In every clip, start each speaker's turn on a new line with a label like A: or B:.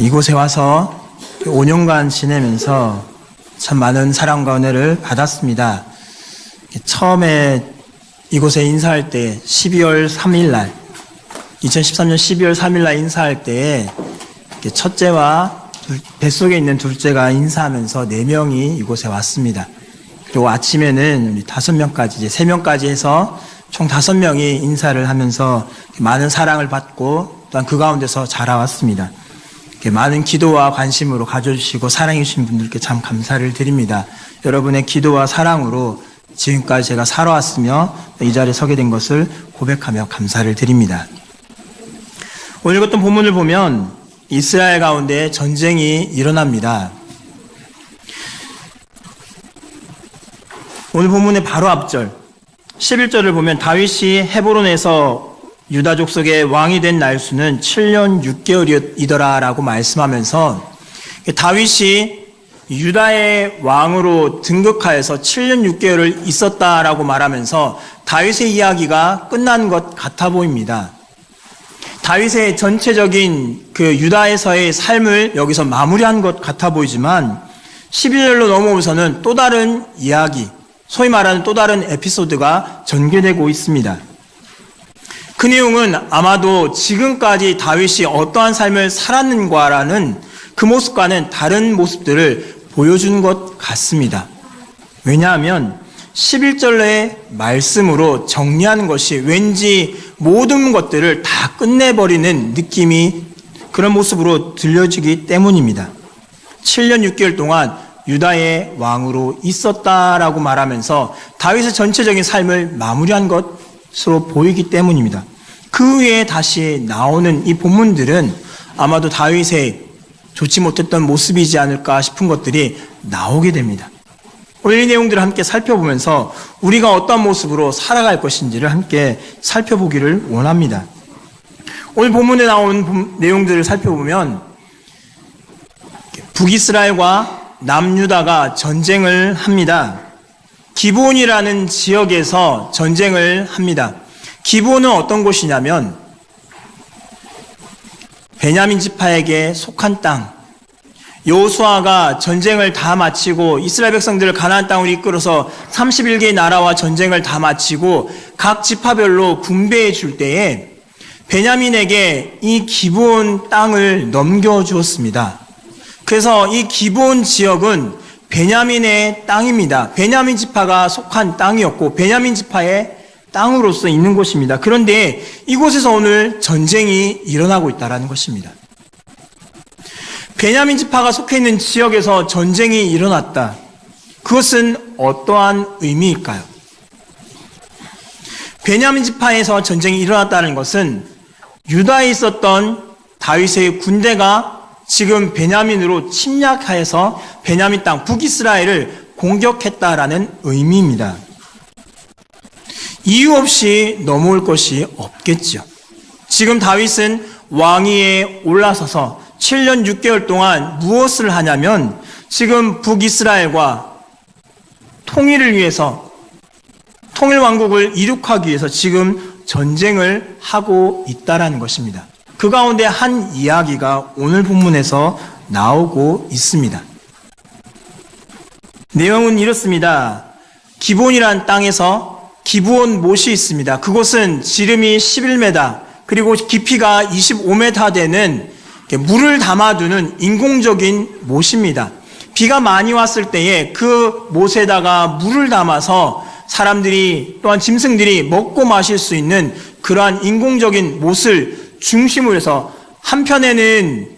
A: 이곳에 와서 5년간 지내면서 참 많은 사랑과 은혜를 받았습니다. 처음에 이곳에 인사할 때 12월 3일 날 2013년 12월 3일 날 인사할 때에 첫째와 둘- 뱃속에 있는 둘째가 인사하면서 네 명이 이곳에 왔습니다. 그리고 아침에는 우리 다섯 명까지 이제 세 명까지 해서 총 다섯 명이 인사를 하면서 많은 사랑을 받고 또한 그 가운데서 자라왔습니다. 이렇게 많은 기도와 관심으로 가져주시고 사랑해주신 분들께 참 감사를 드립니다. 여러분의 기도와 사랑으로 지금까지 제가 살아왔으며 이 자리에 서게 된 것을 고백하며 감사를 드립니다. 오늘 읽었던 본문을 보면 이스라엘 가운데 전쟁이 일어납니다. 오늘 본문의 바로 앞절 11절을 보면 다윗이 헤브론에서 유다 족 속의 왕이 된 날수는 7년 6개월이더라라고 말씀하면서 다윗이 유다의 왕으로 등극하여서 7년 6개월을 있었다라고 말하면서 다윗의 이야기가 끝난 것 같아 보입니다. 다윗의 전체적인 그 유다에서의 삶을 여기서 마무리한 것 같아 보이지만 12절로 넘어오면서는 또 다른 이야기, 소위 말하는 또 다른 에피소드가 전개되고 있습니다. 그 내용은 아마도 지금까지 다윗이 어떠한 삶을 살았는가라는 그 모습과는 다른 모습들을 보여주는 것 같습니다. 왜냐하면 11절의 말씀으로 정리하는 것이 왠지 모든 것들을 다 끝내버리는 느낌이 그런 모습으로 들려지기 때문입니다. 7년 6개월 동안 유다의 왕으로 있었다라고 말하면서 다윗의 전체적인 삶을 마무리한 것 으로 보이기 때문입니다. 그 외에 다시 나오는 이 본문들은 아마도 다윗의 좋지 못했던 모습이지 않을까 싶은 것들이 나오게 됩니다. 오늘 이 내용들을 함께 살펴보면서 우리가 어떤 모습으로 살아갈 것인지를 함께 살펴보기를 원합니다. 오늘 본문에 나온 본- 내용들을 살펴보면 북이스라엘과 남유다가 전쟁을 합니다. 기본이라는 지역에서 전쟁을 합니다. 기본은 어떤 곳이냐면 베냐민 지파에게 속한 땅. 여호수아가 전쟁을 다 마치고 이스라엘 백성들을 가나안 땅으로 이끌어서 31개의 나라와 전쟁을 다 마치고 각 지파별로 분배해 줄 때에 베냐민에게 이 기본 땅을 넘겨 주었습니다. 그래서 이 기본 지역은 베냐민의 땅입니다. 베냐민 지파가 속한 땅이었고 베냐민 지파의 땅으로서 있는 곳입니다. 그런데 이곳에서 오늘 전쟁이 일어나고 있다는 것입니다. 베냐민 지파가 속해 있는 지역에서 전쟁이 일어났다. 그것은 어떠한 의미일까요? 베냐민 지파에서 전쟁이 일어났다는 것은 유다에 있었던 다윗의 군대가 지금 베냐민으로 침략하여서 베냐민 땅 북이스라엘을 공격했다라는 의미입니다. 이유 없이 넘어올 것이 없겠죠. 지금 다윗은 왕위에 올라서서 7년 6개월 동안 무엇을 하냐면 지금 북이스라엘과 통일을 위해서 통일 왕국을 이룩하기 위해서 지금 전쟁을 하고 있다라는 것입니다. 그 가운데 한 이야기가 오늘 본문에서 나오고 있습니다. 내용은 이렇습니다. 기본이란 땅에서 기부온 못이 있습니다. 그곳은 지름이 11m, 그리고 깊이가 25m 되는 물을 담아두는 인공적인 못입니다. 비가 많이 왔을 때에 그 못에다가 물을 담아서 사람들이 또한 짐승들이 먹고 마실 수 있는 그러한 인공적인 못을 중심으로 해서 한편에는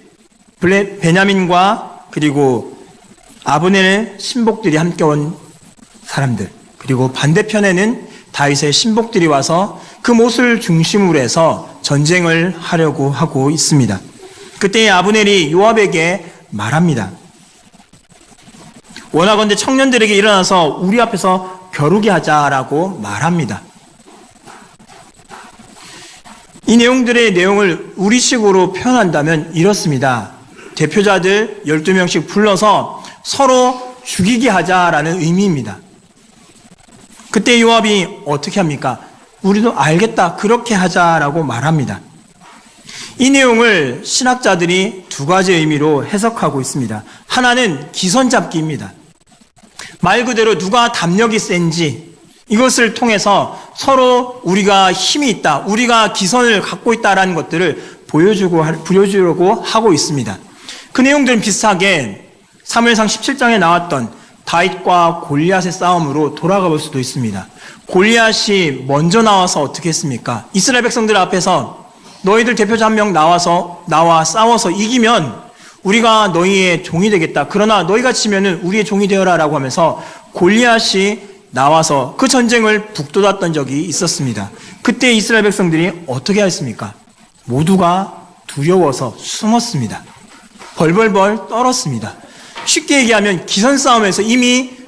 A: 베냐민과 그리고 아브넬의 신복들이 함께 온 사람들 그리고 반대편에는 다윗의 신복들이 와서 그 못을 중심으로 해서 전쟁을 하려고 하고 있습니다. 그때 아브넬이 요압에게 말합니다. 원하건대 청년들에게 일어나서 우리 앞에서 겨루게 하자라고 말합니다. 이 내용들의 내용을 우리식으로 표현한다면 이렇습니다. 대표자들 12명씩 불러서 서로 죽이게 하자라는 의미입니다. 그때 요압이 어떻게 합니까? 우리도 알겠다. 그렇게 하자라고 말합니다. 이 내용을 신학자들이 두 가지 의미로 해석하고 있습니다. 하나는 기선 잡기입니다. 말 그대로 누가 담력이 센지 이것을 통해서 서로 우리가 힘이 있다, 우리가 기선을 갖고 있다라는 것들을 보여주고 보여주려고 하고 있습니다. 그 내용들은 비슷하게 사무엘상 17장에 나왔던 다윗과 골리앗의 싸움으로 돌아가 볼 수도 있습니다. 골리앗이 먼저 나와서 어떻게 했습니까? 이스라엘 백성들 앞에서 너희들 대표자 한 명 나와서 나와 싸워서 이기면 우리가 너희의 종이 되겠다. 그러나 너희가 치면은 우리의 종이 되어라라고 하면서 골리앗이 나와서 그 전쟁을 북돋았던 적이 있었습니다. 그때 이스라엘 백성들이 어떻게 했습니까? 모두가 두려워서 숨었습니다. 벌벌벌 떨었습니다. 쉽게 얘기하면 기선 싸움에서 이미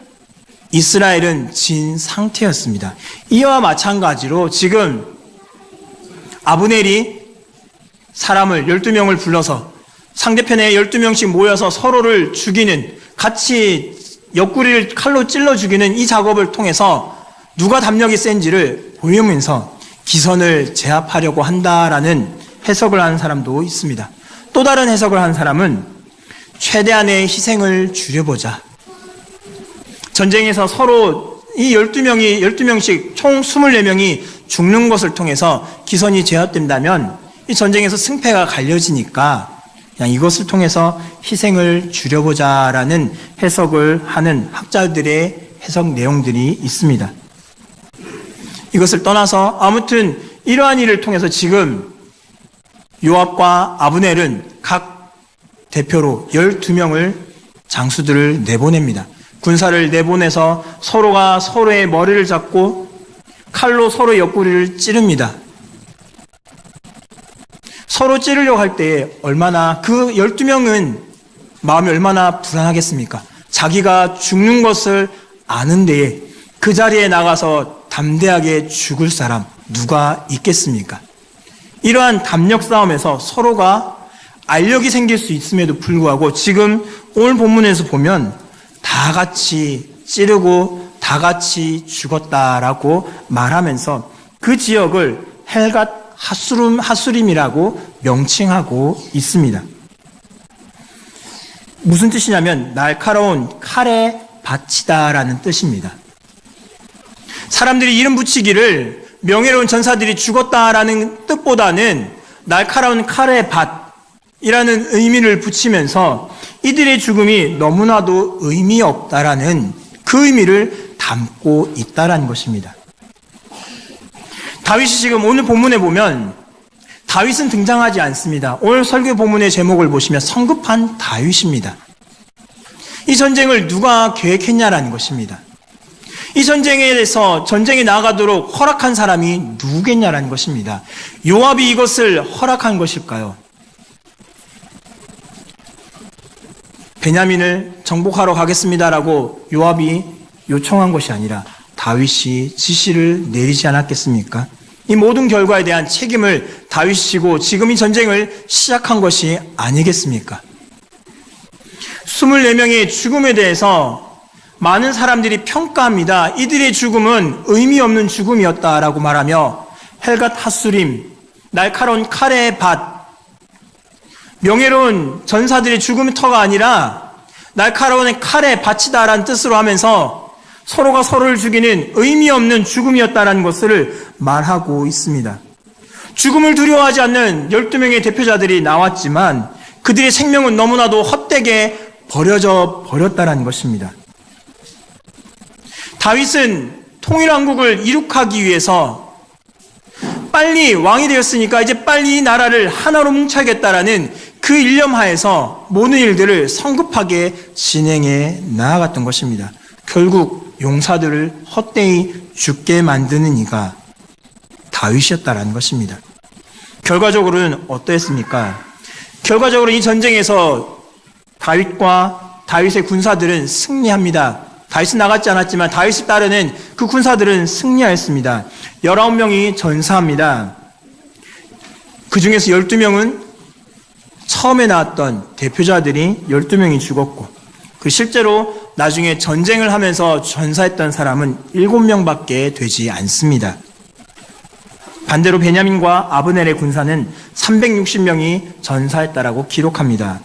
A: 이스라엘은 진 상태였습니다. 이와 마찬가지로 지금 아브넬이 사람을 12명을 불러서 상대편에 12명씩 모여서 서로를 죽이는 같이 옆구리를 칼로 찔러 죽이는 이 작업을 통해서 누가 담력이 센지를 보이면서 기선을 제압하려고 한다라는 해석을 하는 사람도 있습니다. 또 다른 해석을 하는 사람은 최대한의 희생을 줄여보자. 전쟁에서 서로 이 12명이, 12명씩 총 24명이 죽는 것을 통해서 기선이 제압된다면 이 전쟁에서 승패가 갈려지니까 이것을 통해서 희생을 줄여보자라는 해석을 하는 학자들의 해석 내용들이 있습니다. 이것을 떠나서 아무튼 이러한 일을 통해서 지금 요압과 아브넬은 각 대표로 12명을 장수들을 내보냅니다. 군사를 내보내서 서로가 서로의 머리를 잡고 칼로 서로 옆구리를 찌릅니다. 서로 찌르려고 할때 얼마나 그 12명은 마음이 얼마나 불안하겠습니까? 자기가 죽는 것을 아는데 그 자리에 나가서 담대하게 죽을 사람 누가 있겠습니까? 이러한 담력 싸움에서 서로가 알력이 생길 수 있음에도 불구하고 지금 오늘 본문에서 보면 다 같이 찌르고 다 같이 죽었다라고 말하면서 그 지역을 헬갓 하수름, 하수림이라고 명칭하고 있습니다. 무슨 뜻이냐면 날카로운 칼에 바치다라는 뜻입니다. 사람들이 이름 붙이기를 명예로운 전사들이 죽었다라는 뜻보다는 날카로운 칼에 밭이라는 의미를 붙이면서 이들의 죽음이 너무나도 의미 없다라는 그 의미를 담고 있다라는 것입니다. 다윗이 지금 오늘 본문에 보면 다윗은 등장하지 않습니다. 오늘 설교 본문의 제목을 보시면 성급한 다윗입니다. 이 전쟁을 누가 계획했냐라는 것입니다. 이 전쟁에 대해서 전쟁에 나가도록 허락한 사람이 누구겠냐라는 것입니다. 요압이 이것을 허락한 것일까요? 베냐민을 정복하러 가겠습니다라고 요압이 요청한 것이 아니라 다윗이 지시를 내리지 않았겠습니까? 이 모든 결과에 대한 책임을 다윗이 지고 지금 이 전쟁을 시작한 것이 아니겠습니까? 24명의 죽음에 대해서 많은 사람들이 평가합니다. 이들의 죽음은 의미 없는 죽음이었다라고 말하며 헬갓 하수림, 날카로운 칼의 밭, 명예로운 전사들의 죽음의 터가 아니라 날카로운 칼의 밭이다라는 뜻으로 하면서 서로가 서로를 죽이는 의미 없는 죽음이었다라는 것을 말하고 있습니다. 죽음을 두려워하지 않는 12명의 대표자들이 나왔지만 그들의 생명은 너무나도 헛되게 버려져 버렸다라는 것입니다. 다윗은 통일왕국을 이룩하기 위해서 빨리 왕이 되었으니까 이제 빨리 이 나라를 하나로 뭉쳐야겠다라는 그 일념 하에서 모든 일들을 성급하게 진행해 나아갔던 것입니다. 결국 용사들을 헛되이 죽게 만드는 이가 다윗이었다라는 것입니다. 결과적으로는 어떠했습니까? 결과적으로 이 전쟁에서 다윗과 다윗의 군사들은 승리합니다. 다윗은 나갔지 않았지만 다윗을 따르는 그 군사들은 승리하였습니다. 19명이 전사합니다. 그 중에서 12명은 처음에 나왔던 대표자들이 12명이 죽었고, 그 실제로 나중에 전쟁을 하면서 전사했던 사람은 7명밖에 되지 않습니다. 반대로 베냐민과 아브넬의 군사는 360명이 전사했다라고 기록합니다.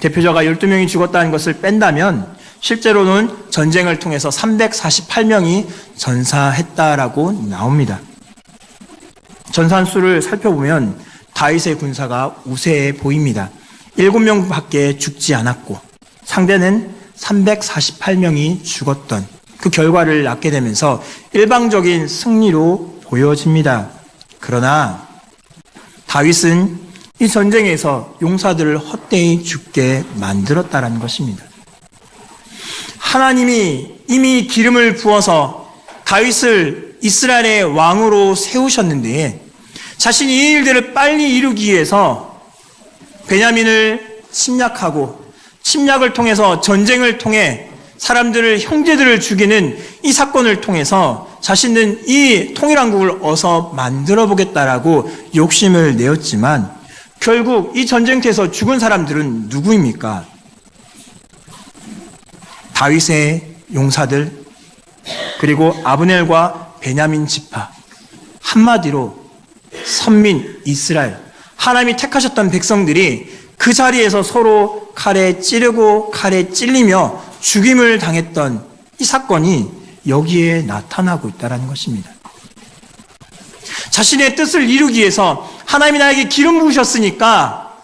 A: 대표자가 12명이 죽었다는 것을 뺀다면 실제로는 전쟁을 통해서 348명이 전사했다라고 나옵니다. 전산 수를 살펴보면 다윗의 군사가 우세해 보입니다. 7명 밖에 죽지 않았고 상대는 348명이 죽었던 그 결과를 낳게 되면서 일방적인 승리로 보여집니다. 그러나 다윗은 이 전쟁에서 용사들을 헛되이 죽게 만들었다는 것입니다. 하나님이 이미 기름을 부어서 다윗을 이스라엘의 왕으로 세우셨는데 자신이 이 일들을 빨리 이루기 위해서 베냐민을 침략하고 침략을 통해서 전쟁을 통해 사람들을 형제들을 죽이는 이 사건을 통해서 자신은 이 통일한국을 어서 만들어 보겠다라고 욕심을 내었지만 결국 이 전쟁터에서 죽은 사람들은 누구입니까? 다윗의 용사들 그리고 아브넬과 베냐민 지파 한마디로 선민 이스라엘 하나님이 택하셨던 백성들이 그 자리에서 서로 칼에 찌르고 칼에 찔리며 죽임을 당했던 이 사건이 여기에 나타나고 있다는 것입니다. 자신의 뜻을 이루기 위해서 하나님이 나에게 기름 부으셨으니까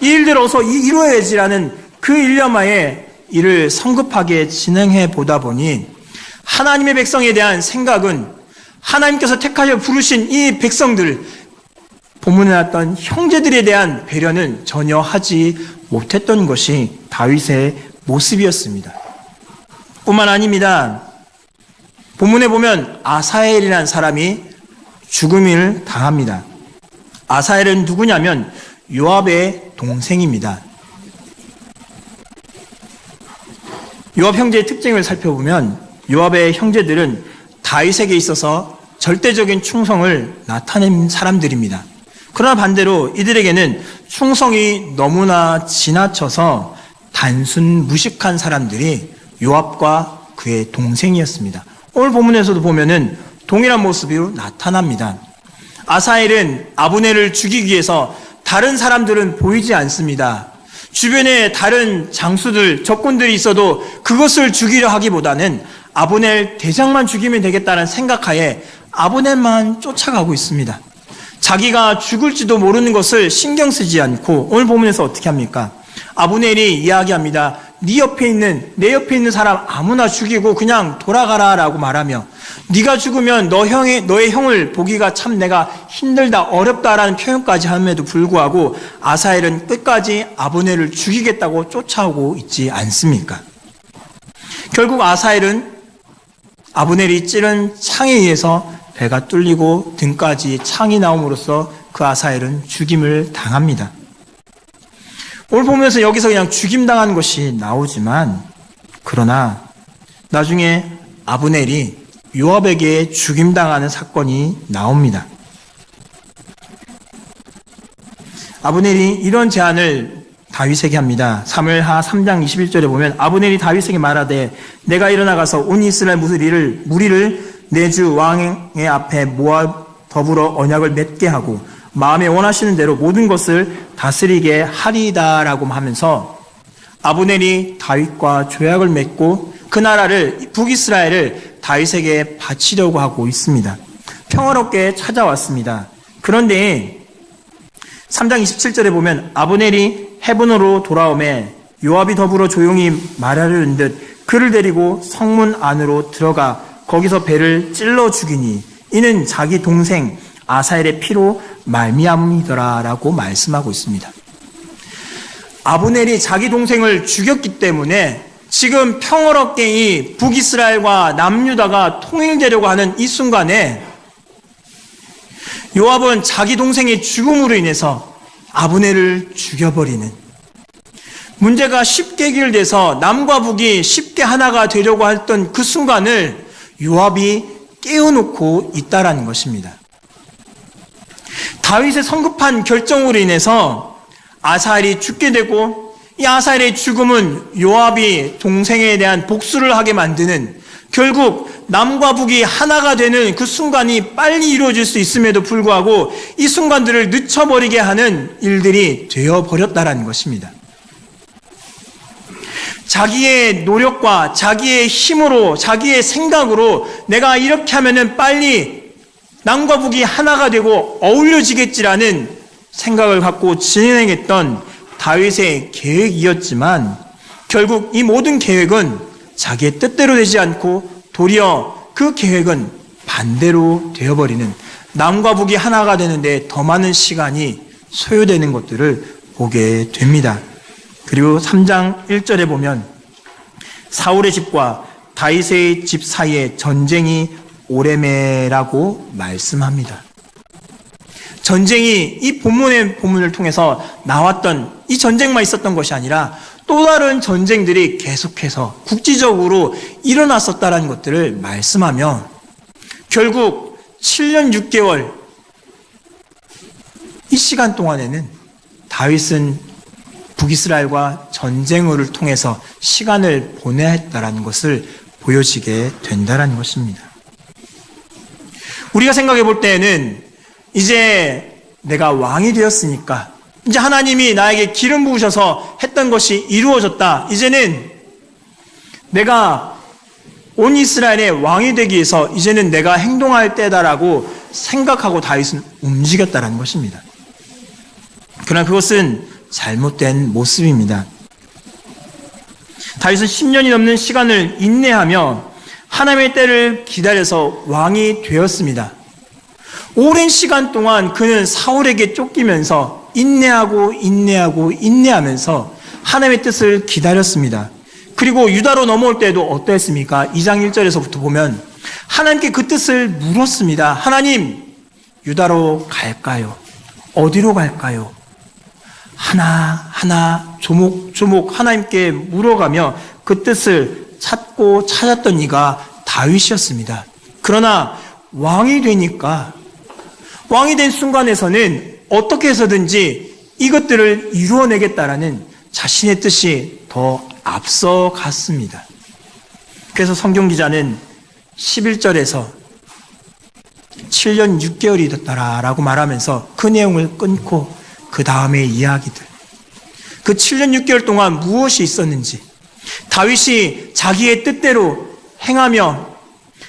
A: 이 일들 어서 이루어야지라는 그 일념하에 이를 성급하게 진행해 보다 보니 하나님의 백성에 대한 생각은 하나님께서 택하여 부르신 이 백성들 본문에 나왔던 형제들에 대한 배려는 전혀 하지 못했던 것이 다윗의 모습이었습니다. 뿐만 아닙니다. 본문에 보면 아사엘이라는 사람이 죽음을 당합니다. 아사엘은 누구냐면 요압의 동생입니다. 요압 형제의 특징을 살펴보면 요압의 형제들은 다윗에게 있어서 절대적인 충성을 나타낸 사람들입니다. 그러나 반대로 이들에게는 충성이 너무나 지나쳐서 단순 무식한 사람들이 요압과 그의 동생이었습니다. 오늘 본문에서도 보면은 동일한 모습으로 나타납니다. 아사엘은 아브넬을 죽이기 위해서 다른 사람들은 보이지 않습니다. 주변에 다른 장수들, 적군들이 있어도 그것을 죽이려 하기보다는 아브넬 대장만 죽이면 되겠다는 생각하에 아브넬만 쫓아가고 있습니다. 자기가 죽을지도 모르는 것을 신경 쓰지 않고 오늘 본문에서 어떻게 합니까? 아브넬이 이야기합니다. 네 옆에 있는 내 옆에 있는 사람 아무나 죽이고 그냥 돌아가라라고 말하며 네가 죽으면 너 형의 너의 형을 보기가 참 내가 힘들다 어렵다라는 표현까지 함에도 불구하고 아사엘은 끝까지 아브넬을 죽이겠다고 쫓아오고 있지 않습니까? 결국 아사엘은 아브넬이 찌른 창에 의해서 배가 뚫리고 등까지 창이 나옴으로써 그 아사엘은 죽임을 당합니다. 오늘 보면서 여기서 그냥 죽임 당한 것이 나오지만 그러나 나중에 아브넬이 요압에게 죽임 당하는 사건이 나옵니다. 아브넬이 이런 제안을 다윗에게 합니다. 3무엘하 3장 21절에 보면 아브넬이 다윗에게 말하되 내가 일어나가서 온 이스라엘 무리를 내 주 왕의 앞에 모아 더불어 언약을 맺게 하고 마음에 원하시는 대로 모든 것을 다스리게 하리다라고 하면서 아브넬이 다윗과 조약을 맺고 그 나라를 북이스라엘을 다윗에게 바치려고 하고 있습니다. 평화롭게 찾아왔습니다. 그런데 3장 27절에 보면 아브넬이 헤븐으로 돌아오매 요압이 더불어 조용히 말하려는 듯 그를 데리고 성문 안으로 들어가 거기서 배를 찔러 죽이니 이는 자기 동생 아사엘의 피로 말미암이더라라고 말씀하고 있습니다. 아브넬이 자기 동생을 죽였기 때문에 지금 평화롭게 이 북이스라엘과 남유다가 통일되려고 하는 이 순간에 요압은 자기 동생의 죽음으로 인해서 아브넬을 죽여버리는 문제가 쉽게 해결돼서 남과 북이 쉽게 하나가 되려고 했던 그 순간을 요압이 깨워놓고 있다라는 것입니다. 다윗의 성급한 결정으로 인해서 아사엘이 죽게 되고 이 아사엘의 죽음은 요압이 동생에 대한 복수를 하게 만드는 결국 남과 북이 하나가 되는 그 순간이 빨리 이루어질 수 있음에도 불구하고 이 순간들을 늦춰버리게 하는 일들이 되어버렸다라는 것입니다. 자기의 노력과 자기의 힘으로 자기의 생각으로 내가 이렇게 하면은 빨리 남과 북이 하나가 되고 어울려지겠지라는 생각을 갖고 진행했던 다윗의 계획이었지만 결국 이 모든 계획은 자기의 뜻대로 되지 않고 도리어 그 계획은 반대로 되어버리는 남과 북이 하나가 되는데 더 많은 시간이 소요되는 것들을 보게 됩니다. 그리고 3장 1절에 보면 사울의 집과 다윗의 집 사이에 전쟁이 오래매라고 말씀합니다. 전쟁이 이 본문의 본문을 통해서 나왔던 이 전쟁만 있었던 것이 아니라 또 다른 전쟁들이 계속해서 국지적으로 일어났었다라는 것들을 말씀하며 결국 7년 6개월 이 시간 동안에는 다윗은 북이스라엘과 전쟁을 통해서 시간을 보내야 했다라는 것을 보여지게 된다라는 것입니다. 우리가 생각해 볼 때에는 이제 내가 왕이 되었으니까 이제 하나님이 나에게 기름 부으셔서 했던 것이 이루어졌다. 이제는 내가 온 이스라엘의 왕이 되기 위해서 이제는 내가 행동할 때다라고 생각하고 다윗은 움직였다라는 것입니다. 그러나 그것은 잘못된 모습입니다. 다윗은 10년이 넘는 시간을 인내하며 하나님의 때를 기다려서 왕이 되었습니다. 오랜 시간 동안 그는 사울에게 쫓기면서 인내하고 인내하고 인내하면서 하나님의 뜻을 기다렸습니다. 그리고 유다로 넘어올 때도 어떠했습니까? 2장 1절에서부터 보면 하나님께 그 뜻을 물었습니다. 하나님, 유다로 갈까요? 어디로 갈까요? 하나, 하나, 조목, 조목 하나님께 물어가며 그 뜻을 찾고 찾았던 이가 다윗이었습니다. 그러나 왕이 되니까 왕이 된 순간에서는 어떻게 해서든지 이것들을 이루어내겠다라는 자신의 뜻이 더 앞서 갔습니다. 그래서 성경 기자는 11절에서 7년 6개월이 됐다라고 말하면서 그 내용을 끊고 그 다음의 이야기들. 그 7년 6개월 동안 무엇이 있었는지, 다윗이 자기의 뜻대로 행하며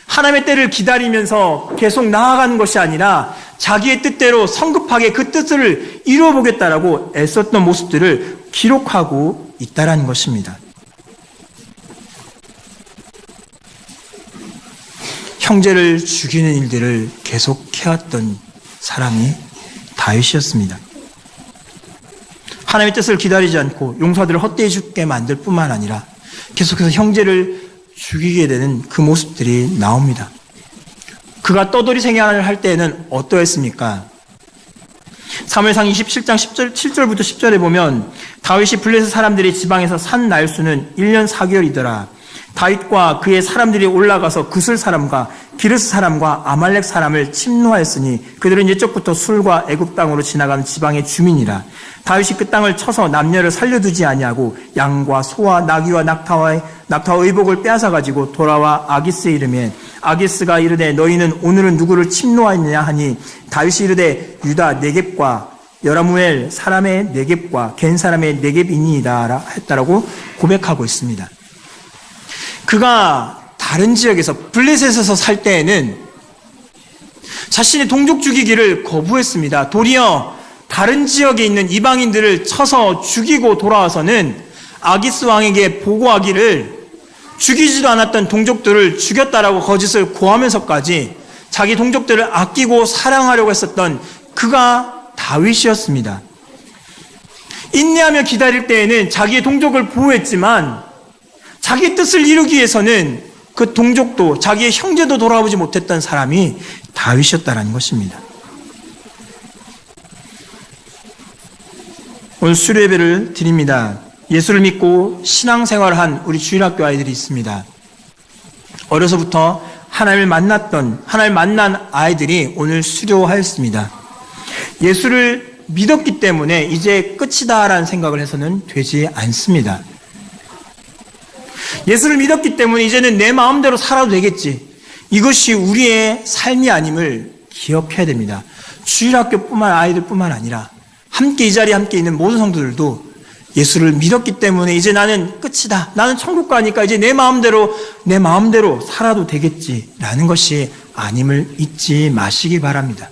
A: 하나님의 때를 기다리면서 계속 나아가는 것이 아니라 자기의 뜻대로 성급하게 그 뜻을 이루어 보겠다라고 애썼던 모습들을 기록하고 있다라는 것입니다. 형제를 죽이는 일들을 계속 해왔던 사람이 다윗이었습니다. 하나님의 뜻을 기다리지 않고 용사들을 헛되이 죽게 만들 뿐만 아니라 계속해서 형제를 죽이게 되는 그 모습들이 나옵니다. 그가 떠돌이 생활을 할 때에는 어떠했습니까? 사무엘상 27장 10절, 7절부터 10절에 보면 다윗이 블레셋 사람들이 지방에서 산 날수는 1년 4개월이더라. 다윗과 그의 사람들이 올라가서 그슬 사람과 기르스 사람과 아말렉 사람을 침노하였으니 그들은 옛적부터 술과 애굽 땅으로 지나가는 지방의 주민이라. 다윗이 그 땅을 쳐서 남녀를 살려두지 아니하고 양과 소와 나귀와 낙타와 낙타와 의복을 빼앗아 가지고 돌아와 아기스의 이름에 아기스가 이르되 너희는 오늘은 누구를 침노하였느냐 하니 다윗이 이르되 유다 네겝과 여라무엘 사람의 네겝과 겐 사람의 네겝이니이다 했다라고 고백하고 있습니다. 그가 다른 지역에서 블레셋에서 살 때에는 자신의 동족 죽이기를 거부했습니다. 도리어 다른 지역에 있는 이방인들을 쳐서 죽이고 돌아와서는 아기스 왕에게 보고하기를 죽이지도 않았던 동족들을 죽였다라고 거짓을 고하면서까지 자기 동족들을 아끼고 사랑하려고 했었던 그가 다윗이었습니다. 인내하며 기다릴 때에는 자기의 동족을 보호했지만 자기 뜻을 이루기 위해서는 그 동족도 자기의 형제도 돌아오지 못했던 사람이 다윗이었다는 것입니다. 오늘 수료예배를 드립니다. 예수를 믿고 신앙생활한 우리 주일학교 아이들이 있습니다. 어려서부터 하나님을 만났던 하나님을 만난 아이들이 오늘 수료하였습니다. 예수를 믿었기 때문에 이제 끝이다라는 생각을 해서는 되지 않습니다. 예수를 믿었기 때문에 이제는 내 마음대로 살아도 되겠지. 이것이 우리의 삶이 아님을 기억해야 됩니다. 주일학교뿐만 아이들뿐만 아니라 함께 이 자리에 함께 있는 모든 성도들도 예수를 믿었기 때문에 이제 나는 끝이다. 나는 천국 가니까 이제 내 마음대로 내 마음대로 살아도 되겠지라는 것이 아님을 잊지 마시기 바랍니다.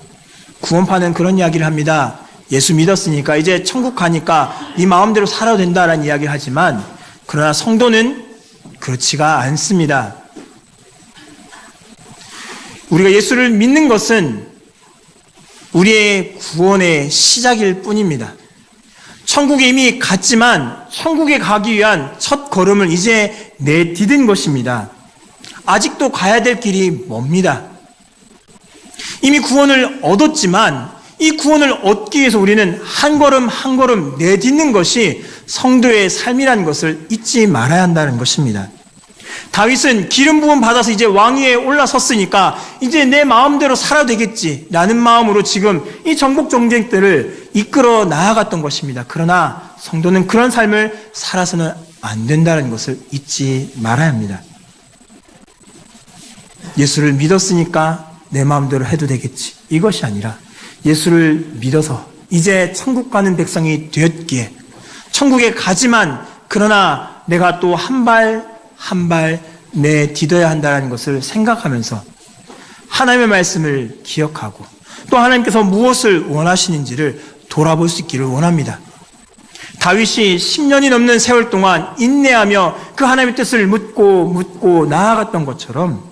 A: 구원파는 그런 이야기를 합니다. 예수 믿었으니까 이제 천국 가니까 네 마음대로 살아도 된다라는 이야기를 하지만 그러나 성도는 그렇지가 않습니다. 우리가 예수를 믿는 것은 우리의 구원의 시작일 뿐입니다. 천국에 이미 갔지만 천국에 가기 위한 첫 걸음을 이제 내디딘 것입니다. 아직도 가야 될 길이 멉니다. 이미 구원을 얻었지만 이 구원을 얻기 위해서 우리는 한 걸음 한 걸음 내딛는 것이 성도의 삶이라는 것을 잊지 말아야 한다는 것입니다. 다윗은 기름 부음 받아서 이제 왕위에 올라섰으니까 이제 내 마음대로 살아도 되겠지라는 마음으로 지금 이 정복 정쟁들을 이끌어 나아갔던 것입니다. 그러나 성도는 그런 삶을 살아서는 안 된다는 것을 잊지 말아야 합니다. 예수를 믿었으니까 내 마음대로 해도 되겠지. 이것이 아니라 예수를 믿어서 이제 천국 가는 백성이 되었기에 천국에 가지만 그러나 내가 또 한 발 한 발 내딛어야 한다는 것을 생각하면서 하나님의 말씀을 기억하고 또 하나님께서 무엇을 원하시는지를 돌아볼 수 있기를 원합니다. 다윗이 10년이 넘는 세월 동안 인내하며 그 하나님의 뜻을 묻고 묻고 나아갔던 것처럼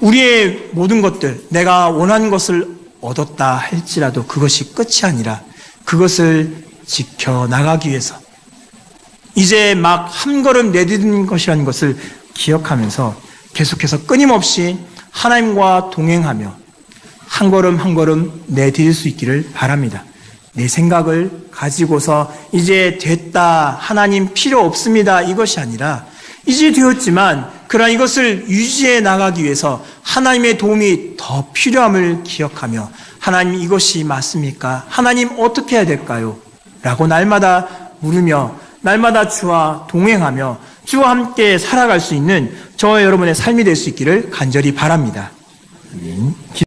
A: 우리의 모든 것들, 내가 원하는 것을 얻었다 할지라도 그것이 끝이 아니라 그것을 지켜나가기 위해서 이제 막 한 걸음 내딛는 것이라는 것을 기억하면서 계속해서 끊임없이 하나님과 동행하며 한 걸음 한 걸음 내딛을 수 있기를 바랍니다. 내 생각을 가지고서 이제 됐다, 하나님 필요 없습니다. 이것이 아니라 이제 되었지만 그러나 이것을 유지해 나가기 위해서 하나님의 도움이 더 필요함을 기억하며 하나님 이것이 맞습니까? 하나님 어떻게 해야 될까요? 라고 날마다 물으며 날마다 주와 동행하며 주와 함께 살아갈 수 있는 저와 여러분의 삶이 될 수 있기를 간절히 바랍니다. 아멘.